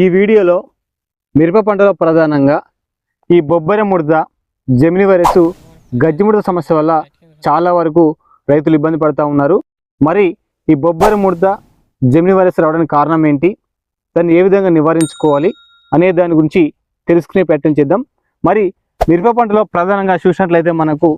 ఈ వీడియోలో మిరప పంటలో ప్రధానంగా ఈ బొబ్బరి ముడత జమిని వైరస్ గజ్జి ముడత సమస్య వల్ల చాలా వరకు రైతులు ఇబ్బంది పడుతూ ఉన్నారు. మరి ఈ బొబ్బరి ముడత జమిని వైరస్ రావడానికి కారణం ఏంటి? దాన్ని ఏ విధంగా నివారించుకోవాలి అనే దాని గురించి తెలుసుకునే ప్రయత్నం చేద్దాం. మరి మిరప పంటలో ప్రధానంగా చూసినట్లయితే మనకు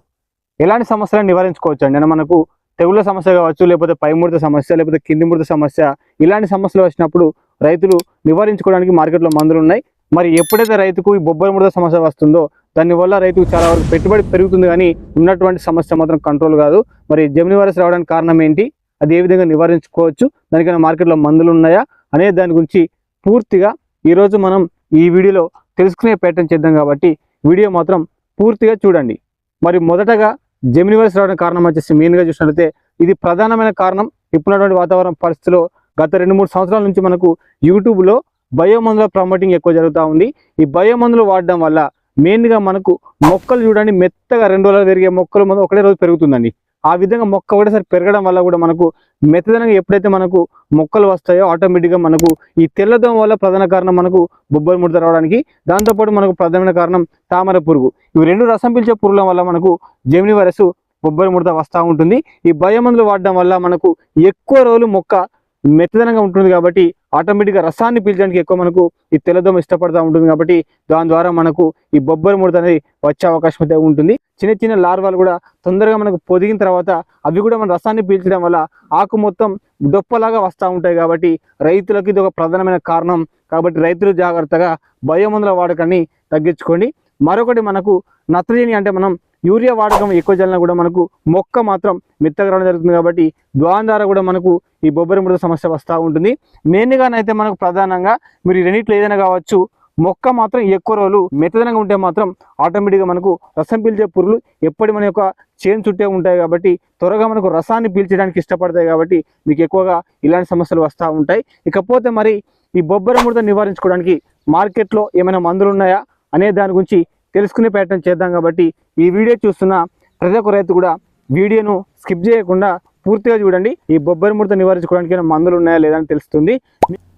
ఎలాంటి సమస్యలను నివారించుకోవచ్చు అండి మనకు తెగుళ్ళ సమస్య కావచ్చు లేకపోతే పై ముడత సమస్య లేకపోతే కింది ముడత సమస్య ఇలాంటి సమస్యలు వచ్చినప్పుడు రైతులు నివారించుకోవడానికి మార్కెట్లో మందులు ఉన్నాయి. మరి ఎప్పుడైతే రైతుకు ఈ బొబ్బరి ముడత సమస్య వస్తుందో దానివల్ల రైతుకు చాలా వరకు పెట్టుబడి పెరుగుతుంది కానీ ఉన్నటువంటి సమస్య మాత్రం కంట్రోల్ కాదు. మరి జమిని వైరస్ రావడానికి కారణం ఏంటి? అది ఏ విధంగా నివారించుకోవచ్చు? దానికైనా మార్కెట్లో మందులు ఉన్నాయా? అనే దాని గురించి పూర్తిగా ఈరోజు మనం ఈ వీడియోలో తెలుసుకునే ప్రయత్నం చేద్దాం కాబట్టి వీడియో మాత్రం పూర్తిగా చూడండి. మరి మొదటగా జమిని వైరస్ రావడానికి కారణం వచ్చేసి మెయిన్గా చూసినట్లయితే ఇది ప్రధానమైన కారణం ఇప్పుడున్నటువంటి వాతావరణ పరిస్థితిలో గత రెండు మూడు సంవత్సరాల నుంచి మనకు యూట్యూబ్లో బయో మందుల ప్రమోటింగ్ ఎక్కువ జరుగుతూ ఉంది. ఈ బయో మందులు వాడడం వల్ల మెయిన్గా మనకు మొక్కలు చూడండి మెత్తగా రెండు రోజులు పెరిగే మొక్కలు మనం ఒకటే రోజు పెరుగుతుందండి. ఆ విధంగా మొక్క ఒకటేసారి పెరగడం వల్ల కూడా మనకు మెత్తదనంగా ఎప్పుడైతే మనకు మొక్కలు వస్తాయో ఆటోమేటిక్గా మనకు ఈ తెల్లదోమ వల్ల ప్రధాన కారణం మనకు బొబ్బరి ముడత రావడానికి దాంతోపాటు మనకు ప్రధానమైన కారణం తామర పురుగు. ఇవి రెండు రసం పిలిచే పురుగుల వల్ల మనకు జమిని వైరస్ బొబ్బరి ముడత వస్తూ ఉంటుంది. ఈ భయమందులు వాడడం వల్ల మనకు ఎక్కువ రోజులు మొక్క మెత్తదనంగా ఉంటుంది కాబట్టి ఆటోమేటిక్గా రసాన్ని పీల్చడానికి ఎక్కువ మనకు ఈ తెల్లదోమ ఇష్టపడుతూ ఉంటుంది కాబట్టి దాని ద్వారా మనకు ఈ బొబ్బరి ముడత అనేది వచ్చే అవకాశం అయితే ఉంటుంది. చిన్న చిన్న లార్వాలు కూడా తొందరగా మనకు పొదిగిన తర్వాత అవి కూడా మన రసాన్ని పీల్చడం వల్ల ఆకు మొత్తం దొప్పలాగా వస్తూ ఉంటాయి కాబట్టి రైతులకు ఇది ఒక ప్రధానమైన కారణం. కాబట్టి రైతులు జాగ్రత్తగా బయోమందుల వాడకాన్ని తగ్గించుకోండి. మరొకటి మనకు నత్రజని అంటే మనం యూరియా వాడకం ఎక్కువ చల్లినా కూడా మనకు మొక్క మాత్రం మెత్తగా రావడం జరుగుతుంది కాబట్టి ద్వారం ద్వారా కూడా మనకు ఈ బొబ్బరి మృత సమస్య వస్తూ ఉంటుంది. మెయిన్గానైతే మనకు ప్రధానంగా మీరు రెండింటిలో రెండిట్లో ఏదైనా కావచ్చు మొక్క మాత్రం ఎక్కువ రోజులు మెత్తదనంగా ఉంటే మాత్రం ఆటోమేటిక్గా మనకు రసం పీల్చే పురుగులు ఎప్పటి మన యొక్క చేను చుట్టే ఉంటాయి కాబట్టి త్వరగా మనకు రసాన్ని పీల్చడానికి ఇష్టపడతాయి కాబట్టి మీకు ఎక్కువగా ఇలాంటి సమస్యలు వస్తూ ఉంటాయి. ఇకపోతే మరి ఈ బొబ్బరి ముడత నివారించుకోవడానికి మార్కెట్లో ఏమైనా మందులు ఉన్నాయా అనే దాని గురించి తెలుసుకునే ప్రయత్నం చేద్దాం కాబట్టి ఈ వీడియో చూస్తున్న ప్రతి ఒక్క రైతు కూడా వీడియోను స్కిప్ చేయకుండా పూర్తిగా చూడండి. ఈ బొబ్బరి ముడత నివారించుకోవడానికి ఏమైనా మందులు ఉన్నాయా లేదా అని తెలుస్తుంది.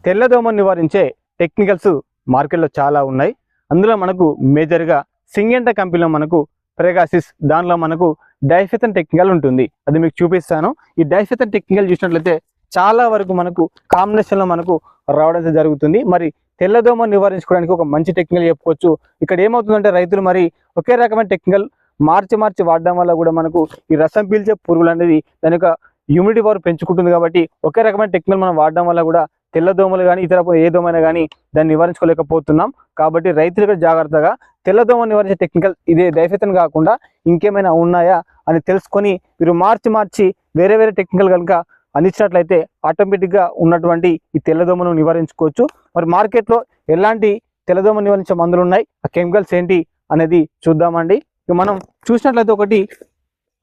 తెల్లదోమను నివారించే టెక్నికల్స్ మార్కెట్లో చాలా ఉన్నాయి. అందులో మనకు మేజర్గా సింగెంట కంపెనీలో మనకు ప్రెగాసిస్ దానిలో మనకు డైఫెథన్ టెక్నికల్ ఉంటుంది. అది మీకు చూపిస్తాను. ఈ డైఫెథన్ టెక్నికల్ చూసినట్లయితే చాలా వరకు మనకు కాంబినేషన్లో మనకు రావడం జరుగుతుంది. మరి తెల్లదోమ నివారించుకోవడానికి ఒక మంచి టెక్నికల్ చెప్పుకోవచ్చు. ఇక్కడ ఏమవుతుందంటే రైతులు మరి ఒకే రకమైన టెక్నికల్ మార్చి మార్చి వాడడం వల్ల కూడా మనకు ఈ రసం పీల్చే పురుగులు అనేది దాని యొక్క హ్యూమిడిటీ పవర్ పెంచుకుంటుంది కాబట్టి ఒకే రకమైన టెక్నికల్ మనం వాడడం వల్ల కూడా తెల్లదోమలు కానీ ఇతర ఏ దోమైనా కానీ దాన్ని నివారించుకోలేకపోతున్నాం. కాబట్టి రైతులు కూడా జాగ్రత్తగా తెల్లదోమ నివారించే టెక్నికల్ ఇదే దైఫెతన్ కాకుండా ఇంకేమైనా ఉన్నాయా అని తెలుసుకొని మీరు మార్చి మార్చి వేరే వేరే టెక్నికల్ కనుక అందించినట్లయితే ఆటోమేటిక్గా ఉన్నటువంటి ఈ తెల్లదోమను నివారించుకోవచ్చు. మరి మార్కెట్లో ఎలాంటి తెల్లదోమ నివారించే మందులు ఉన్నాయి? ఆ కెమికల్స్ ఏంటి అనేది చూద్దామండి. ఇక మనం చూసినట్లయితే ఒకటి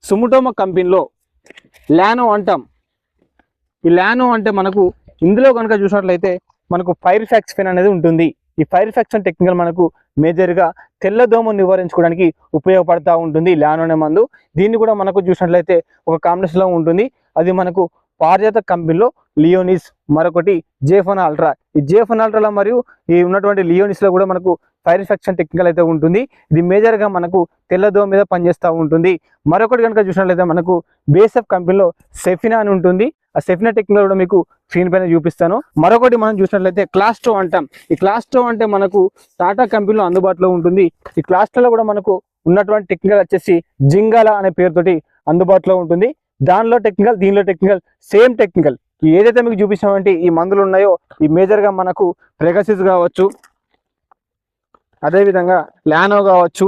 సుముటోమ కంపెనీలో ల్యానో అంటాం ఈ ల్యానో అంటే మనకు ఇందులో కనుక చూసినట్లయితే మనకు ఫైర్ ఫ్యాక్స్ఫిన్ అనేది ఉంటుంది. ఈ ఫైర్ ఫ్యాక్షన్ టెక్నికల్ మనకు మేజర్గా తెల్లదోమ నివారించుకోవడానికి ఉపయోగపడతా ఉంటుంది ల్యానో అనే మందు. దీన్ని కూడా మనకు చూసినట్లయితే ఒక కాంబినేషన్లో ఉంటుంది. అది మనకు పారిజాత కంపెనీలో లియోనిస్ మరొకటి జేఫోన్ అల్ట్రా ఈ జేఫోన్ అల్ట్రాలో మరియు ఈ ఉన్నటువంటి లియోనిస్లో కూడా మనకు ఫైర్ ఇన్ఫెక్షన్ టెక్నికల్ అయితే ఉంటుంది. ఇది మేజర్గా మనకు తెల్లదోమ మీద పనిచేస్తూ ఉంటుంది. మరొకటి కనుక చూసినట్లయితే మనకు బేసఫ్ కంపెనీలో సెఫినా అని ఉంటుంది. ఆ సెఫినా టెక్నికల్ కూడా మీకు స్క్రీన్ పైన చూపిస్తాను. మరొకటి మనం చూసినట్లయితే క్లాస్టో అంటాం ఈ క్లాస్టో అంటే మనకు టాటా కంపెనీలో అందుబాటులో ఉంటుంది. ఈ క్లాస్టోలో కూడా మనకు ఉన్నటువంటి టెక్నికల్ వచ్చేసి జింగాల అనే పేరుతోటి అందుబాటులో ఉంటుంది. దానిలో టెక్నికల్ దీనిలో టెక్నికల్ సేమ్ టెక్నికల్ ఏదైతే మీకు చూపిస్తామంటే ఈ మందులు ఉన్నాయో ఈ మేజర్గా మనకు ప్రెగసిస్ కావచ్చు అదేవిధంగా లానో కావచ్చు.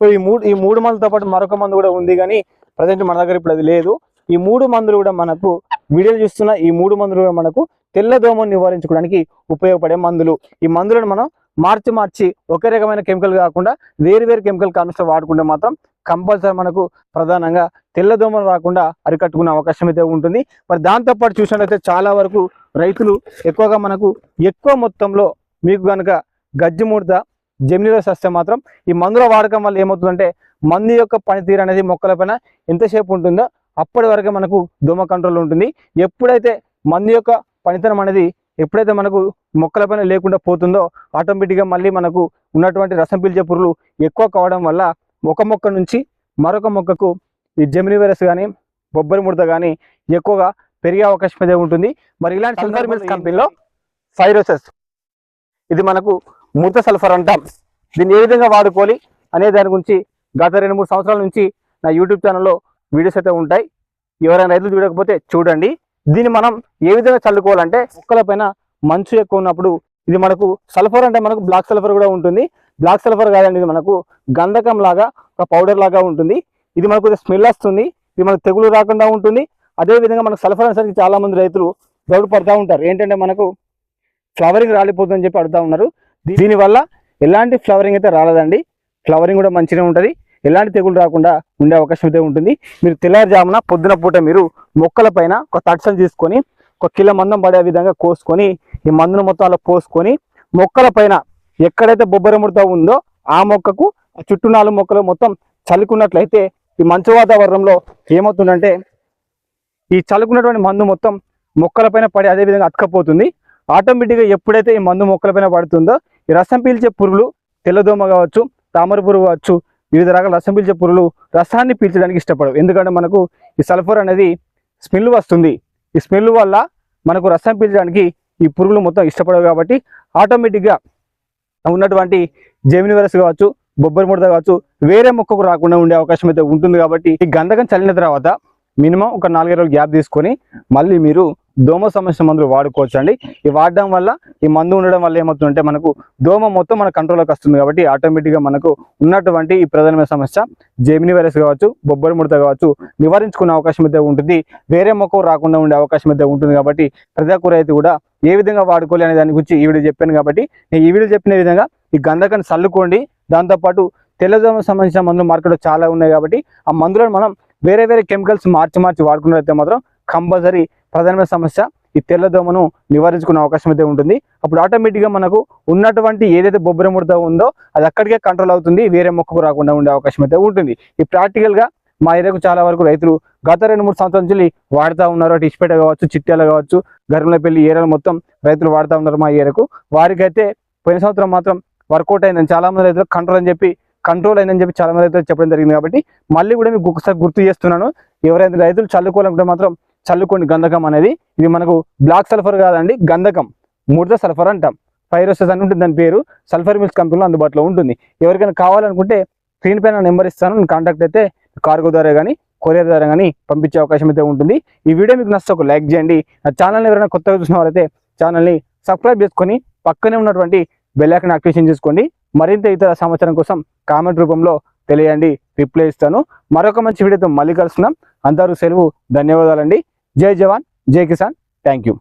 ఈ మూడు ఈ మూడు మందులతో పాటు మరొక మందు కూడా ఉంది కానీ ప్రజెంట్ మన దగ్గర ఇప్పుడు అది లేదు. ఈ మూడు మందులు కూడా మనకు వీడియోలు చూస్తున్న ఈ మూడు మందులు కూడా మనకు తెల్లదోమను నివారించుకోవడానికి ఉపయోగపడే మందులు. ఈ మందులను మనం మార్చి మార్చి ఒకే రకమైన కెమికల్ కాకుండా వేరు వేరు కెమికల్ కాన్సెప్ట్ వాడుకుంటే మాత్రం కంపల్సరీ మనకు ప్రధానంగా తెల్లదోమలు రాకుండా అరికట్టుకునే అవకాశం అయితే ఉంటుంది. మరి దాంతోపాటు చూసినట్లయితే చాలా వరకు రైతులు ఎక్కువగా మనకు ఎక్కువ మొత్తంలో మీకు కనుక గజ్జి ముడత జమినీలో వస్తే మాత్రం ఈ మందుల వాడకం వల్ల ఏమవుతుందంటే మందు యొక్క పనితీరు అనేది మొక్కలపైన ఎంతసేపు ఉంటుందో అప్పటి వరకు మనకు దోమ కంట్రోల్ ఉంటుంది. ఎప్పుడైతే మందు యొక్క పనితనం అనేది ఎప్పుడైతే మనకు మొక్కల పైన లేకుండా పోతుందో ఆటోమేటిక్గా మళ్ళీ మనకు ఉన్నటువంటి రసం పీల్చే పురుగులు ఎక్కువ కావడం వల్ల ఒక మొక్క నుంచి మరొక మొక్కకు ఈ జెమిని వైరస్ కానీ బొబ్బరి ముడత కానీ ఎక్కువగా పెరిగే అవకాశం అయితే ఉంటుంది. మరి ఇలాంటి సల్ఫర్ మిల్స్ కంపెనీలో ఫైరోసెస్ ఇది మనకు మూత సల్ఫర్ అంటాం. దీన్ని ఏ విధంగా వాడుకోవాలి అనే దాని గురించి గత రెండు మూడు సంవత్సరాల నుంచి నా యూట్యూబ్ ఛానల్లో వీడియోస్ అయితే ఉంటాయి. ఎవరైనా రైతులు చూడకపోతే చూడండి. దీన్ని మనం ఏ విధంగా చల్లుకోవాలంటే మొక్కల పైన మంచు ఎక్కువ ఉన్నప్పుడు ఇది మనకు సల్ఫర్ అంటే మనకు బ్లాక్ సల్ఫర్ కూడా ఉంటుంది. బ్లాక్ సల్ఫర్ కాదండి ఇది మనకు గంధకం లాగా ఒక పౌడర్ లాగా ఉంటుంది. ఇది మనకు స్మెల్ వస్తుంది ఇది మనకు తెగులు రాకుండా ఉంటుంది. అదే విధంగా మనకు సల్ఫర్ అనేసరికి చాలా మంది రైతులు డౌట్ పడుతూ ఉంటారు. ఏంటంటే మనకు ఫ్లవరింగ్ రాలిపోతుందని చెప్పి అడుగుతూ ఉన్నారు. దీనివల్ల ఎలాంటి ఫ్లవరింగ్ అయితే రాలేదండి. ఫ్లవరింగ్ కూడా మంచిగా ఉంటుంది. ఎలాంటి తెగులు రాకుండా ఉండే అవకాశం అయితే ఉంటుంది. మీరు తెల్లారుజామున పొద్దున పూట మీరు మొక్కల పైన ఒక తట్సలు తీసుకొని ఒక కిలో మందం పడే విధంగా కోసుకొని ఈ మందును మొత్తం అలా పోసుకొని మొక్కల పైన ఎక్కడైతే బొబ్బరి ముడత ఉందో ఆ మొక్కకు చుట్టూ నాలుగు మొక్కలు మొత్తం చల్లుకున్నట్లయితే ఈ మంచు వాతావరణంలో ఏమవుతుందంటే ఈ చల్లుకున్నటువంటి మందు మొత్తం మొక్కల పైన పడి అదే విధంగా అతకపోతుంది ఆటోమేటిక్గా ఎప్పుడైతే ఈ మందు మొక్కల పైన పడుతుందో ఈ రసం పీల్చే పురుగులు తెల్లదోమ కావచ్చు తామర పురుగు కావచ్చు వివిధ రకాల రసం పీల్చే పురుగులు రసాన్ని పీల్చడానికి ఇష్టపడవు. ఎందుకంటే మనకు ఈ సల్ఫర్ అనేది స్మెల్ వస్తుంది. ఈ స్మెల్ వల్ల మనకు రసం పీల్చడానికి ఈ పురుగులు మొత్తం ఇష్టపడవు కాబట్టి ఆటోమేటిక్గా ఉన్నటువంటి జెమిని వైరస్ కావచ్చు బొబ్బరి ముడత కావచ్చు వేరే మొక్కకు రాకుండా ఉండే అవకాశం అయితే ఉంటుంది కాబట్టి ఈ గంధకం చల్లిన తర్వాత మినిమం ఒక నాలుగైదు రోజులు గ్యాప్ తీసుకొని మళ్ళీ మీరు దోమ సమస్య మందులు వాడుకోవచ్చు అండి ఈ వాడడం వల్ల ఈ మందు ఉండడం వల్ల ఏమవుతుందంటే మనకు దోమ మొత్తం మన కంట్రోల్లోకి వస్తుంది కాబట్టి ఆటోమేటిక్గా మనకు ఉన్నటువంటి ఈ ప్రధానమైన సమస్య జెమిని వైరస్ కావచ్చు బొబ్బరి ముడత కావచ్చు నివారించుకునే అవకాశం అయితే ఉంటుంది. వేరే మొక్క రాకుండా ఉండే అవకాశం అయితే ఉంటుంది కాబట్టి ప్రజా కూర అయితే కూడా ఏ విధంగా వాడుకోవాలి అనే దాని గురించి ఈ వీడియో చెప్పాను కాబట్టి నేను ఈ వీడియో చెప్పిన విధంగా ఈ గంధకాన్ని చల్లుకోండి. దాంతోపాటు తెల్లదోమ సంబంధించిన మందులు మార్కెట్లో చాలా ఉన్నాయి కాబట్టి ఆ మందులను మనం వేరే వేరే కెమికల్స్ మార్చి మార్చి వాడుకున్నట్లయితే మాత్రం కంపల్సరీ ప్రధానమైన సమస్య ఈ తెల్లదోమను నివారించుకునే అవకాశం అయితే ఉంటుంది. అప్పుడు ఆటోమేటిక్గా మనకు ఉన్నటువంటి ఏదైతే బొబ్బరి ముడత ఉందో అది అక్కడికే కంట్రోల్ అవుతుంది. వేరే మొక్కకు రాకుండా ఉండే అవకాశం అయితే ఉంటుంది. ఈ ప్రాక్టికల్గా మా ఏరియాకు చాలా వరకు రైతులు గత రెండు మూడు సంవత్సరాల నుంచి వాడుతూ ఉన్నారు. అటు ఇసుపేట కావచ్చు చిట్యాల కావచ్చు గర్మలపల్లి ఏరియాలు మొత్తం రైతులు వాడుతూ ఉన్నారు మా ఏరియాకు. వారికైతే పోయిన సంవత్సరం మాత్రం వర్కౌట్ అయిందని చాలామంది రైతులు కంట్రోల్ అని చెప్పి కంట్రోల్ అయిందని చెప్పి చాలా మంది రైతులు చెప్పడం జరిగింది కాబట్టి మళ్ళీ కూడా మీకు ఒకసారి గుర్తు చేస్తున్నాను. ఎవరైతే రైతులు చల్లుకోవాలనుకుంటే మాత్రం చల్లుకోండి గంధకం అనేది ఇది మనకు బ్లాక్ సల్ఫర్ కాదండి గంధకం. ముడత సల్ఫర్ అంటాం. ఫైరోసెస్ అని ఉంటుంది దాని పేరు. సల్ఫర్ మిల్స్ కంపెనీలో అందుబాటులో ఉంటుంది. ఎవరికైనా కావాలనుకుంటే స్క్రీన్ పైన నెంబర్ ఇస్తాను. కాంటాక్ట్ అయితే కార్గో ద్వారా కానీ కొరియర్ ద్వారా కానీ పంపించే అవకాశం అయితే ఉంటుంది. ఈ వీడియో మీకు నచ్చితే ఒక లైక్ చేయండి. నా ఛానల్ని ఎవరైనా కొత్తగా చూసిన వాళ్ళైతే ఛానల్ని సబ్స్క్రైబ్ చేసుకొని పక్కనే ఉన్నటువంటి బెల్ యాక్టివేషన్ చేసుకోండి. మరింత ఇతర సమాచారం కోసం కామెంట్ రూపంలో తెలియండి. రిప్లై ఇస్తాను. మరొక మంచి వీడియోతో మళ్ళీ కలుస్తున్నాం అందరూ సెలవు ధన్యవాదాలండి. जय जवान जय किसान थैंक यू